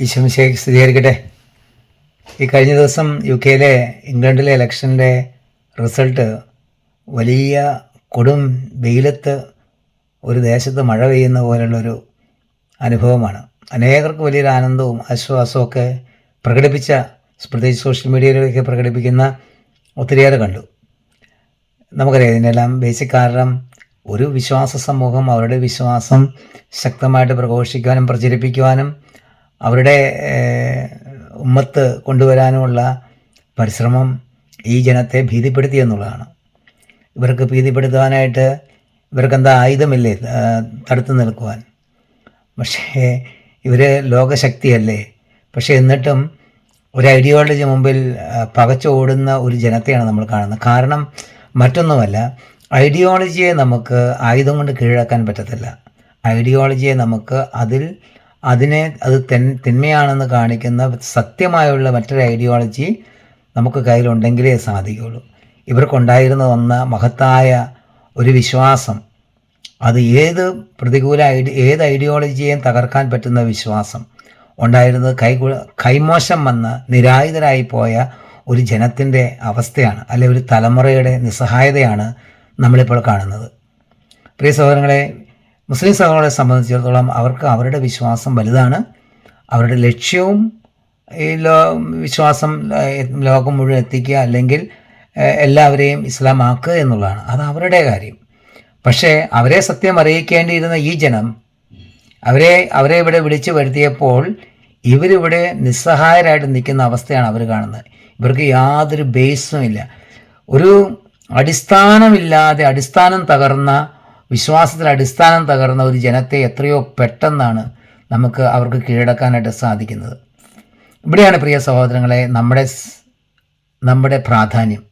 ഈശോമിശേഖ് സ്ഥിരീകരിക്കട്ടെ ഈ കഴിഞ്ഞ ദിവസം യു കെയിലെ ഇംഗ്ലണ്ടിലെ ഇലക്ഷന്റെ റിസൾട്ട് വലിയ കൊടും വെയിലത്ത് ഒരു ദേശത്ത് മഴ പെയ്യുന്ന പോലുള്ളൊരു അനുഭവമാണ്. അനേകർക്ക് വലിയൊരു ആനന്ദവും ആശ്വാസവും ഒക്കെ പ്രകടിപ്പിച്ച പ്രത്യേകിച്ച് സോഷ്യൽ മീഡിയയിലൊക്കെ പ്രകടിപ്പിക്കുന്ന ഒത്തിരിയേറെ കണ്ടു. നമുക്കറിയാം ഇതിനെല്ലാം ബേസിക് കാരണം ഒരു വിശ്വാസ സമൂഹം അവരുടെ വിശ്വാസം ശക്തമായിട്ട് പ്രഘോഷിക്കുവാനും പ്രചരിപ്പിക്കുവാനും അവരുടെ ഉമ്മത്ത് കൊണ്ടുവരാനുമുള്ള പരിശ്രമം ഈ ജനത്തെ ഭീതിപ്പെടുത്തി എന്നുള്ളതാണ്. ഇവർക്ക് ഭീതിപ്പെടുത്തുവാനായിട്ട് ഇവർക്കെന്താ ആയുധമില്ലേ തടുത്തു നിൽക്കുവാൻ? പക്ഷേ ഇവർ ലോകശക്തിയല്ലേ? പക്ഷേ എന്നിട്ടും ഒരു ഐഡിയോളജി മുമ്പിൽ പകച്ചോടുന്ന ഒരു ജനത്തെയാണ് നമ്മൾ കാണുന്നത്. കാരണം മറ്റൊന്നുമല്ല ഐഡിയോളജിയെ നമുക്ക് ആയുധം കൊണ്ട് കീഴടക്കാൻ പറ്റത്തില്ല. ഐഡിയോളജിയെ നമുക്ക് അതിൽ അതിനെ അത് തെൻ തിന്മയാണെന്ന് കാണിക്കുന്ന സത്യമായുള്ള മറ്റൊരു ഐഡിയോളജി നമുക്ക് കയ്യിലുണ്ടെങ്കിലേ സാധിക്കുകയുള്ളൂ. ഇവർക്കുണ്ടായിരുന്ന വന്ന മഹത്തായ ഒരു വിശ്വാസം അത് ഏത് പ്രതികൂല ഐഡി ഏത് ഐഡിയോളജിയെയും തകർക്കാൻ പറ്റുന്ന വിശ്വാസം ഉണ്ടായിരുന്നത് കൈ കൈമോശം വന്ന് നിരായുധരായി പോയ ഒരു ജനത്തിന്റെ അവസ്ഥയാണ് അല്ലെ ഒരു തലമുറയുടെ നിസ്സഹായതയാണ് നമ്മളിപ്പോൾ കാണുന്നത്. പ്രിയ സഹോദരങ്ങളെ മുസ്ലിം സഹോദരങ്ങളെ സംബന്ധിച്ചിടത്തോളം അവർക്ക് അവരുടെ വിശ്വാസം വലുതാണ്. അവരുടെ ലക്ഷ്യവും ഈ ലോ വിശ്വാസം ലോകം മുഴുവൻ എത്തിക്കുക അല്ലെങ്കിൽ എല്ലാവരെയും ഇസ്ലാം ആക്കുക എന്നുള്ളതാണ്. അത് അവരുടെ കാര്യം. പക്ഷേ അവരെ സത്യം അറിയിക്കേണ്ടിയിരുന്ന ഈ ജനം അവരെ അവരെ ഇവിടെ വിളിച്ചു വരുത്തിയപ്പോൾ ഇവരിവിടെ നിസ്സഹായരായിട്ട് നിൽക്കുന്ന അവസ്ഥയാണ് അവർ കാണുന്നത്. ഇവർക്ക് യാതൊരു ബേസും ഇല്ല. ഒരു അടിസ്ഥാനമില്ലാതെ അടിസ്ഥാനം തകർന്ന വിശ്വാസത്തിൽ അടിസ്ഥാനം തകർന്ന ഒരു ജനത്തെ എത്രയോ പെട്ടെന്നാണ് നമുക്ക് അവർക്ക് കീഴടക്കാനായിട്ട് സാധിക്കുന്നത്. ഇവിടെയാണ് പ്രിയ സഹോദരങ്ങളെ നമ്മുടെ നമ്മുടെ പ്രാധാന്യം.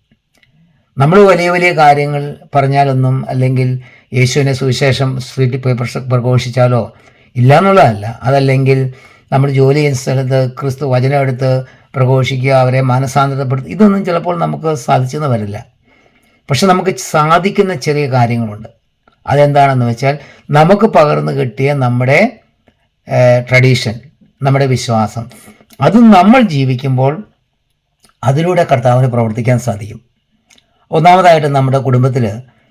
നമ്മൾ വലിയ വലിയ കാര്യങ്ങൾ പറഞ്ഞാലൊന്നും അല്ലെങ്കിൽ യേശുവിനെ സുവിശേഷം സ്ട്രീറ്റിൽ പോയി പ്രഘോഷിച്ചാലോ ഇല്ല എന്നുള്ളതല്ല അതല്ലെങ്കിൽ നമ്മൾ ജോലി ചെയ്യുന്ന സ്ഥലത്ത് ക്രിസ്തു വചനം എടുത്ത് പ്രഘോഷിക്കുക അവരെ മാനസാന്തരപ്പെടുത്തുക ഇതൊന്നും ചിലപ്പോൾ നമുക്ക് സാധിച്ചെന്ന് വരില്ല. പക്ഷെ നമുക്ക് സാധിക്കുന്ന ചെറിയ കാര്യങ്ങളുണ്ട്. അതെന്താണെന്ന് വെച്ചാൽ നമുക്ക് പകർന്നു കിട്ടിയ നമ്മുടെ ട്രഡീഷൻ നമ്മുടെ വിശ്വാസം. അത് നമ്മൾ ജീവിക്കുമ്പോൾ അതിലൂടെ കർത്താവിന് പ്രവർത്തിക്കാൻ സാധിക്കും. ഒന്നാമതായിട്ട് നമ്മുടെ കുടുംബത്തിൽ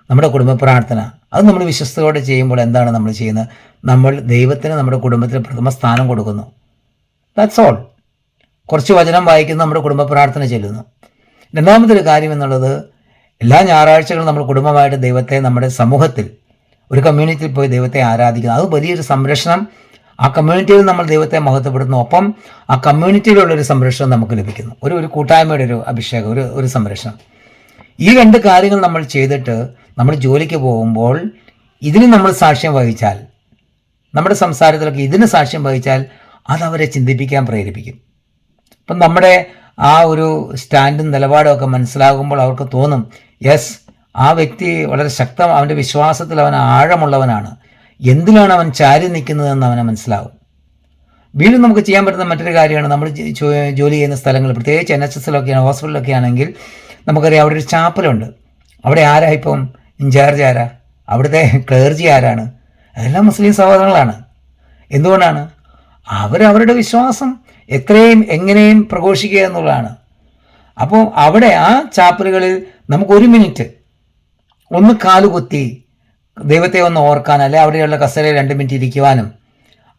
നമ്മുടെ കുടുംബ പ്രാർത്ഥന അത് നമ്മൾ വിശ്വസ്തയോടെ ചെയ്യുമ്പോൾ എന്താണ് നമ്മൾ ചെയ്യുന്നത്? നമ്മൾ ദൈവത്തിന് നമ്മുടെ കുടുംബത്തിൽ പ്രഥമ സ്ഥാനം കൊടുക്കുന്നു. ദാറ്റ്സ് ഓൾ കുറച്ച് വചനം വായിക്കുന്ന നമ്മുടെ കുടുംബ പ്രാർത്ഥന ചെല്ലുന്നു. രണ്ടാമതൊരു കാര്യം എന്നുള്ളത് എല്ലാ ഞായറാഴ്ചകളും നമ്മൾ കുടുംബമായിട്ട് ദൈവത്തെ നമ്മുടെ സമൂഹത്തിൽ ഒരു കമ്മ്യൂണിറ്റിയിൽ പോയി ദൈവത്തെ ആരാധിക്കുന്നു. അത് വലിയൊരു സംരക്ഷണം. ആ കമ്മ്യൂണിറ്റിയിൽ നമ്മൾ ദൈവത്തെ മഹത്വപ്പെടുന്നു ഒപ്പം ആ കമ്മ്യൂണിറ്റിയിലുള്ള ഒരു സംരക്ഷണം നമുക്ക് ലഭിക്കുന്നു. ഒരു ഒരു കൂട്ടായ്മയുടെ ഒരു അഭിഷേകം ഒരു ഒരു സംരക്ഷണം. ഈ രണ്ട് കാര്യങ്ങൾ നമ്മൾ ചെയ്തിട്ട് നമ്മൾ ജോലിക്ക് പോകുമ്പോൾ ഇതിന് നമ്മൾ സാക്ഷ്യം വഹിച്ചാൽ നമ്മുടെ സംസാരത്തിലൊക്കെ ഇതിന് സാക്ഷ്യം വഹിച്ചാൽ അത് അവരെ ചിന്തിപ്പിക്കാൻ പ്രേരിപ്പിക്കും. അപ്പം നമ്മുടെ ആ ഒരു സ്റ്റാൻഡും നിലപാടും ഒക്കെ മനസ്സിലാകുമ്പോൾ അവർക്ക് തോന്നും യെസ് ആ വ്യക്തി വളരെ ശക്തം അവന്റെ വിശ്വാസത്തിൽ അവൻ ആഴമുള്ളവനാണ്. എന്തിനാണ് അവൻ ചാരി നിൽക്കുന്നതെന്ന് അവനെ മനസ്സിലാവും. വീണ്ടും നമുക്ക് ചെയ്യാൻ പറ്റുന്ന മറ്റൊരു കാര്യമാണ് നമ്മൾ ജോലി ചെയ്യുന്ന സ്ഥലങ്ങൾ പ്രത്യേകിച്ച് എൻ എച്ച് എസിലൊക്കെയാണ് ഹോസ്പിറ്റലൊക്കെ ആണെങ്കിൽ നമുക്കറിയാം അവിടെ ഒരു ചാപ്പലുണ്ട്. അവിടെ ആരാ ഇപ്പം ഇൻചാർജ് ആരാ? അവിടുത്തെ ക്ലേർജി ആരാണ്? അതെല്ലാം മുസ്ലിം സഹോദരങ്ങളാണ്. എന്തുകൊണ്ടാണ്? അവരവരുടെ വിശ്വാസം എത്രയും എങ്ങനെയും പ്രഘോഷിക്കുക എന്നുള്ളതാണ്. അപ്പോൾ അവിടെ ആ ചാപ്പലുകളിൽ നമുക്ക് ഒരു മിനിറ്റ് ഒന്ന് കാലുകുത്തി ദൈവത്തെ ഒന്ന് ഓർക്കാൻ അല്ലെ അവിടെയുള്ള കസേരയിൽ രണ്ട് മിനിറ്റ് ഇരിക്കുവാനും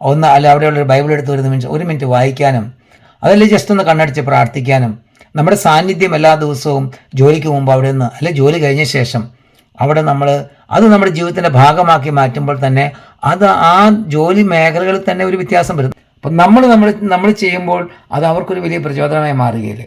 ഒന്ന് അല്ല അവിടെയുള്ള ഒരു ബൈബിൾ എടുത്ത് ഒരു മിനിറ്റ് ഒരു മിനിറ്റ് വായിക്കാനും അതല്ലേ ജസ്റ്റ് ഒന്ന് കണ്ണടിച്ച് പ്രാർത്ഥിക്കാനും. നമ്മുടെ സാന്നിധ്യം എല്ലാ ദിവസവും ജോലിക്ക് മുമ്പ് അവിടെ നിന്ന് അല്ലെ ജോലി കഴിഞ്ഞ ശേഷം അവിടെ നമ്മൾ അത് നമ്മുടെ ജീവിതത്തിന്റെ ഭാഗമാക്കി മാറ്റുമ്പോൾ തന്നെ അത് ആ ജോലി മേഖലകളിൽ തന്നെ ഒരു വ്യത്യാസം വരും അപ്പം നമ്മൾ നമ്മൾ നമ്മൾ ചെയ്യുമ്പോൾ അത് അവർക്കൊരു വലിയ പ്രചോദനമായി മാറുകയില്ലേ?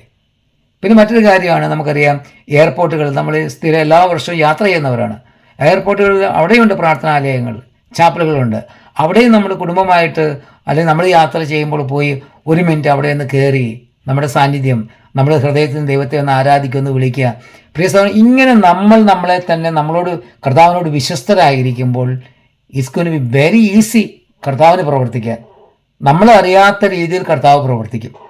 പിന്നെ മറ്റൊരു കാര്യമാണ് നമുക്കറിയാം എയർപോർട്ടുകൾ നമ്മൾ സ്ഥിരം എല്ലാ വർഷവും യാത്ര ചെയ്യുന്നവരാണ്. എയർപോർട്ടുകളിൽ അവിടെയുണ്ട് പ്രാർത്ഥനാലയങ്ങൾ ചാപ്പലുകളുണ്ട് അവിടെയും നമ്മൾ കുടുംബമായിട്ട് അല്ലെങ്കിൽ നമ്മൾ യാത്ര ചെയ്യുമ്പോൾ പോയി ഒരു മിനിറ്റ് അവിടെ നിന്ന് കയറി നമ്മുടെ സാന്നിധ്യം നമ്മുടെ ഹൃദയത്തിന് ദൈവത്തെ ഒന്ന് ആരാധിക്കൊന്ന് വിളിക്കുക. പ്രിയ സഹോദരൻ ഇങ്ങനെ നമ്മൾ നമ്മളെ തന്നെ നമ്മളോട് കർത്താവിനോട് വിശ്വസ്തരായിരിക്കുമ്പോൾ it's gonna be very easy കർത്താവിന് പ്രവർത്തിക്കാൻ. നമ്മളറിയാത്ത രീതിയിൽ കർത്താവ് പ്രവർത്തിക്കും.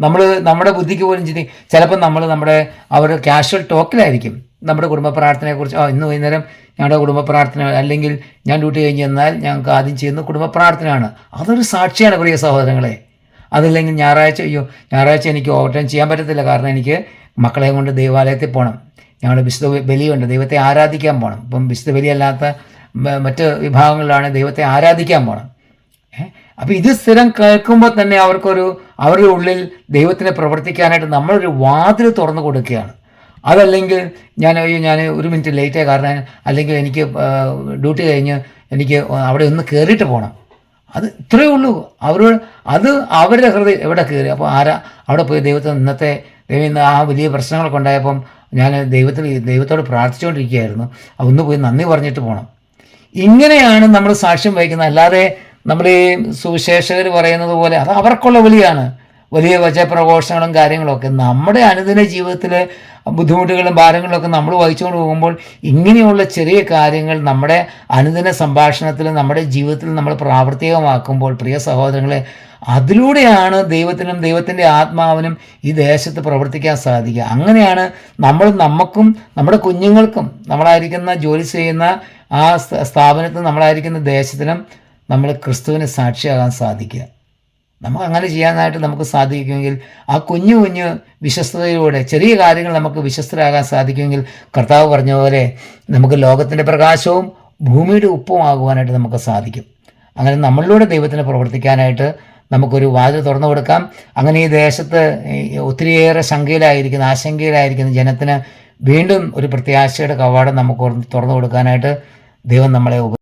നമ്മൾ നമ്മുടെ ബുദ്ധിക്ക് പോലും ചിന്തി ചിലപ്പോൾ നമ്മൾ നമ്മുടെ അവർ കാഷ്വൽ ടോക്കിലായിരിക്കും നമ്മുടെ കുടുംബ പ്രാർത്ഥനയെക്കുറിച്ച് ആ ഇന്ന് വൈകുന്നേരം ഞങ്ങളുടെ കുടുംബ പ്രാർത്ഥന അല്ലെങ്കിൽ ഞാൻ ഡ്യൂട്ടി കഴിഞ്ഞ് എന്നാൽ ഞങ്ങൾക്ക് ആദ്യം ചെയ്യുന്ന കുടുംബ പ്രാർത്ഥനയാണ്. അതൊരു സാക്ഷിയാണ് പ്രിയ സഹോദരങ്ങളെ. അതില്ലെങ്കിൽ ഞായറാഴ്ച അയ്യോ ഞായറാഴ്ച എനിക്ക് ഓവർടൈം ചെയ്യാൻ പറ്റത്തില്ല. കാരണം എനിക്ക് മക്കളെ കൊണ്ട് ദേവാലയത്തിൽ പോകണം ഞങ്ങളുടെ വിശുദ്ധ ബലിയുണ്ട്. ദൈവത്തെ ആരാധിക്കാൻ പോകണം ഇപ്പം വിശുദ്ധ ബലിയല്ലാത്ത മറ്റ് വിഭാഗങ്ങളിലാണ് ദൈവത്തെ ആരാധിക്കാൻ പോകണം അപ്പോൾ ഇത് സ്ഥിരം കേൾക്കുമ്പോൾ തന്നെ അവർക്കൊരു അവരുടെ ഉള്ളിൽ ദൈവത്തിനെ പ്രവർത്തിക്കാനായിട്ട് നമ്മളൊരു വാതിൽ തുറന്നു കൊടുക്കുകയാണ്. അതല്ലെങ്കിൽ ഞാൻ ഞാൻ ഒരു മിനിറ്റ് ലേറ്റായി കാരണം അല്ലെങ്കിൽ എനിക്ക് ഡ്യൂട്ടി കഴിഞ്ഞ് എനിക്ക് അവിടെ ഒന്ന് കയറിയിട്ട് പോകണം അത് ഇത്രയേ ഉള്ളൂ. അവർ അത് അവരുടെ ഹൃദയം എവിടെ കയറി? അപ്പോൾ ആരാ അവിടെ പോയി ദൈവത്തിൽ ഇന്നത്തെ ദൈവം ആ വലിയ പ്രശ്നങ്ങളൊക്കെ ഉണ്ടായപ്പം ഞാൻ ദൈവത്തിൽ ദൈവത്തോട് പ്രാർത്ഥിച്ചുകൊണ്ടിരിക്കുകയായിരുന്നു. ഒന്ന് പോയി നന്ദി പറഞ്ഞിട്ട് പോകണം ഇങ്ങനെയാണ് നമ്മൾ സാക്ഷ്യം വഹിക്കുന്നത്. അല്ലാതെ നമ്മൾ ഈ സുവിശേഷകർ പറയുന്നത് പോലെ അത് അവർക്കുള്ള വിളിയാണ്. വലിയ വചപ്രഘോഷങ്ങളും പ്രഘോഷങ്ങളും കാര്യങ്ങളൊക്കെ നമ്മുടെ അനുദിന ജീവിതത്തിലെ ബുദ്ധിമുട്ടുകളും ഭാരങ്ങളൊക്കെ നമ്മൾ വഹിച്ചുകൊണ്ട് പോകുമ്പോൾ ഇങ്ങനെയുള്ള ചെറിയ കാര്യങ്ങൾ നമ്മുടെ അനുദിന സംഭാഷണത്തിൽ നമ്മുടെ ജീവിതത്തിൽ നമ്മൾ പ്രാവർത്തികമാക്കുമ്പോൾ പ്രിയ സഹോദരങ്ങളെ അതിലൂടെയാണ് ദൈവത്തിനും ദൈവത്തിന്റെ ആത്മാവിനും ഈ ദേശത്ത് പ്രവർത്തിക്കാൻ സാധിക്കുക. അങ്ങനെയാണ് നമ്മൾ നമുക്കും നമ്മുടെ കുഞ്ഞുങ്ങൾക്കും നമ്മളായിരിക്കുന്ന ജോലി ചെയ്യുന്ന ആ സ്ഥ- സ്ഥാപനത്തിൽ നമ്മളായിരിക്കുന്ന ദേശത്തിനും നമ്മൾ ക്രിസ്തുവിന് സാക്ഷിയാകാൻ സാധിക്കുക. നമുക്ക് അങ്ങനെ ചെയ്യാനായിട്ട് നമുക്ക് സാധിക്കുമെങ്കിൽ ആ കുഞ്ഞു കുഞ്ഞു വിശ്വസ്തതയിലൂടെ ചെറിയ കാര്യങ്ങൾ നമുക്ക് വിശ്വസ്തരാകാൻ സാധിക്കുമെങ്കിൽ കർത്താവ് പറഞ്ഞ പോലെ നമുക്ക് ലോകത്തിന്റെ പ്രകാശവും ഭൂമിയുടെ ഉപ്പും ആകുവാനായിട്ട് നമുക്ക് സാധിക്കും. അങ്ങനെ നമ്മളിലൂടെ ദൈവത്തിന് പ്രവർത്തിക്കാനായിട്ട് നമുക്കൊരു വാതിൽ തുറന്നു കൊടുക്കാം. അങ്ങനെ ഈ ദേശത്ത് ഒത്തിരിയേറെ ശങ്കയിലായിരിക്കുന്ന ആശങ്കയിലായിരിക്കുന്ന ജനത്തിന് വീണ്ടും ഒരു പ്രത്യാശയുടെ കവാടം നമുക്ക് തുറന്നു കൊടുക്കാനായിട്ട് ദൈവം നമ്മളെ